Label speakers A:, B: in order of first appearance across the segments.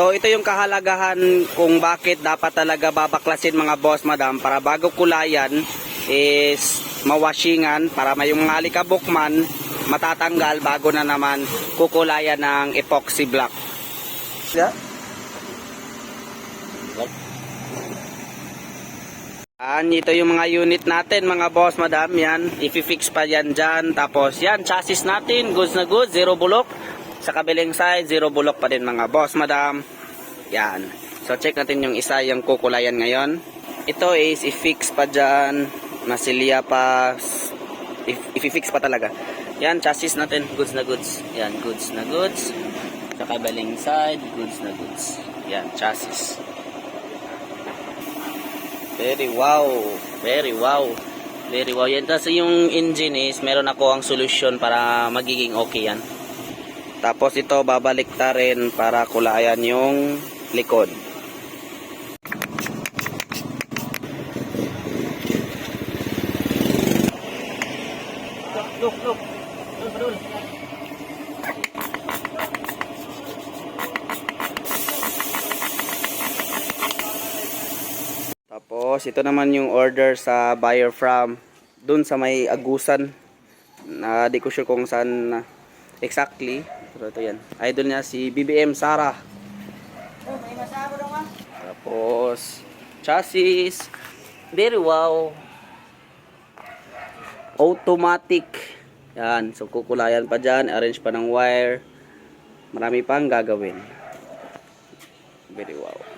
A: So ito yung kahalagahan kung bakit dapat talaga babaklasin mga boss madam para bago kulayan is mawashingan para may yung mga alikabok man matatanggal bago na naman kukulayan ng epoxy block. Yeah. Yan, ito yung mga unit natin mga boss madam yan. Ifi-fix pa yan dyan. Tapos yan, chassis natin, goods na goods, zero bulok. Sa kabilang side, zero bulok pa din mga boss madam. Yan. So check natin yung isa, yung kukulayan ngayon. Ito is i-fix pa dyan. Masilya pa. If- Ifi-fix pa talaga. Yan, chassis natin, goods na goods. Yan, goods na goods. Sa kabilang side, goods na goods. Yan, chassis. Very wow. Very wow. Very wow. Yan. Tapos yung engine is, meron ako ang solution para magiging okay yan. Tapos ito, babalik ta rin para kulayan yung likod. Tapos ito naman yung order sa buyer from dun sa may agusan na di ko sure kung saan na exactly pero ito yan. Idol niya si BBM Sara tapos chassis. Very wow. Automatic. Yan. So kukulayan pa dyan. Arrange pa ng wire. Marami pang gagawin. Very wow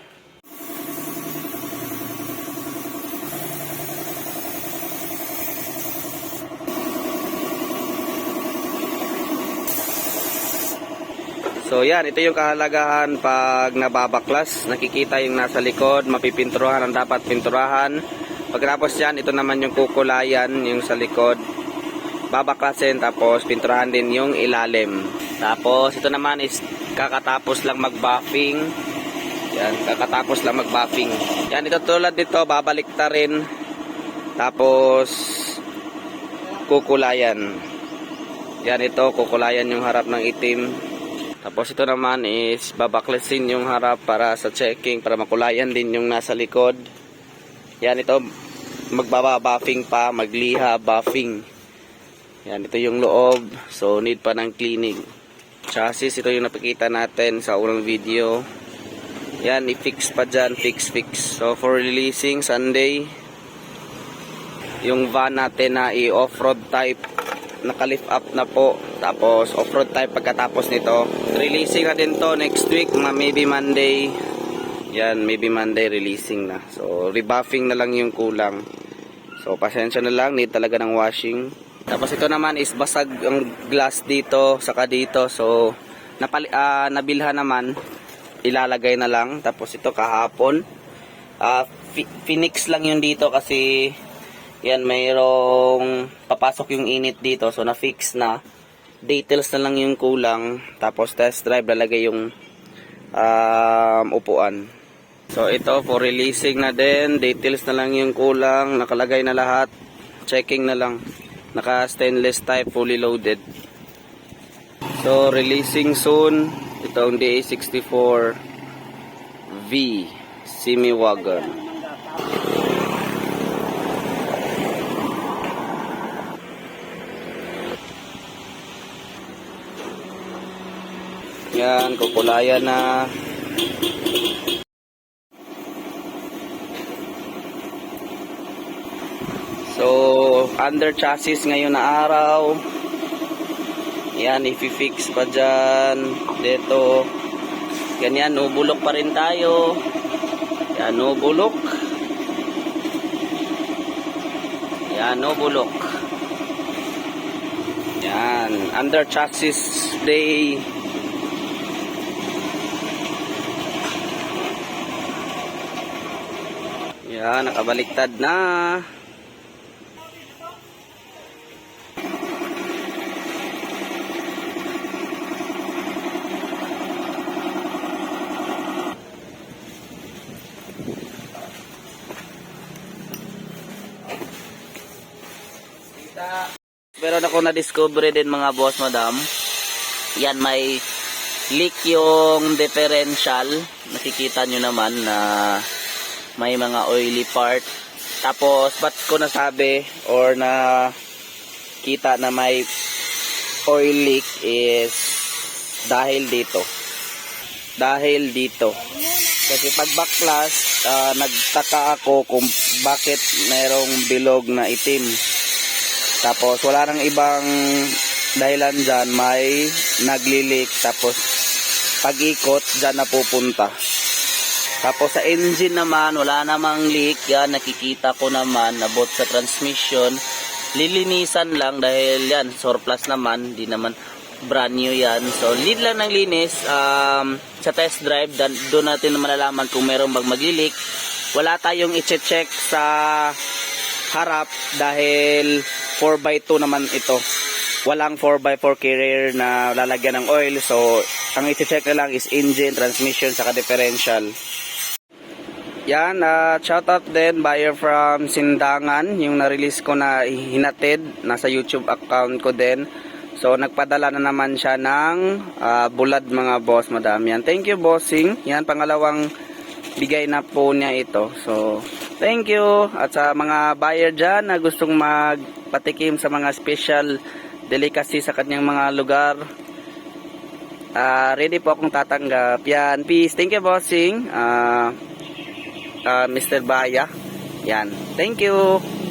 A: So yan, ito yung kahalagahan pag nababaklas. Nakikita yung nasa likod, mapipinturahan ang dapat pinturahan. Pagkatapos yan, ito naman yung kukulayan, yung sa likod. Babaklasin, tapos pinturahan din yung ilalim. Tapos ito naman is kakatapos lang mag-buffing. Yan, kakatapos lang mag-buffing. Yan, ito tulad dito, babalik ta rin. Tapos kukulayan. Yan ito, kukulayan yung harap ng itim. Tapos ito naman is babaklasin yung harap para sa checking para makulayan din yung nasa likod. Yan ito magbaba-buffing pa, magliha, buffing. Yan ito yung loob. So need pa ng cleaning. Chassis ito yung napakita natin sa unang video. Yan i-fix pa dyan, fix fix. So for releasing Sunday yung van natin na i-off-road type naka-lift up na po. Tapos off-road type pagkatapos nito. Releasing na din to next week, maybe Monday. Yan, maybe Monday releasing na. So rebuffing na lang yung kulang. So pasensya na lang, need talaga ng washing. Tapos ito naman is basag ang glass dito, saka dito. So napali, ah, nabilhan naman, ilalagay na lang. Tapos ito kahapon. Ah, fi- Phoenix lang yun dito kasi yan, mayroong papasok yung init dito. So, na-fix na. Details na lang yung kulang. Tapos, test drive, lalagay yung um, upuan. So, ito, for releasing na din. Details na lang yung kulang. Nakalagay na lahat. Checking na lang. Naka-stainless type, fully loaded. So, releasing soon. Ito ang DA64 V Semi Wagon. Yan, kukulayan na. So, under chassis ngayon na araw. Yan, i-fix pa dyan. Dito. Ganyan, nubulok pa rin tayo. Yan, nubulok. Yan, nubulok. Yan, under chassis day. Yan, nakabaliktad na. Meron ako na-discover din mga boss madam. Yan may leak yung differential. Nakikita nyo naman na may mga oily part. Tapos, ba't ko nasabi or na kita na may oil leak is dahil dito. Dahil dito. Kasi pag baklas, ah, nagtaka ako kung bakit merong bilog na itim. Tapos wala nang ibang dahilan dyan, may naglilik. Tapos pag-ikot, dyan na pupunta. Tapos sa engine naman, wala namang leak. Yan, nakikita ko naman, nabot sa transmission. Lilinisan lang dahil yan, surplus naman, di naman brand new yan. So, lead lang ng linis. Um, sa test drive, doon natin malalaman kung meron bang mag-leak. Wala tayong i-check sa harap dahil 4x2 naman ito. Walang 4x4 carrier na lalagyan ng oil. So, ang i-check na lang is engine, transmission, saka differential. Yan, uh, shout out din buyer from Sindangan, yung na-release ko na hinatid, nasa YouTube account ko din. So, nagpadala na naman siya ng ah, bulad mga boss, madam. Yan. Thank you, bossing. Yan, pangalawang bigay na po niya ito. So, thank you. At sa mga buyer dyan na gustong magpatikim sa mga special delicacy sa kanyang mga lugar, ah, ready po akong tatanggap. Yan, peace. Thank you, bossing. Ah, ah, Mr. Baya. Yan. Thank you.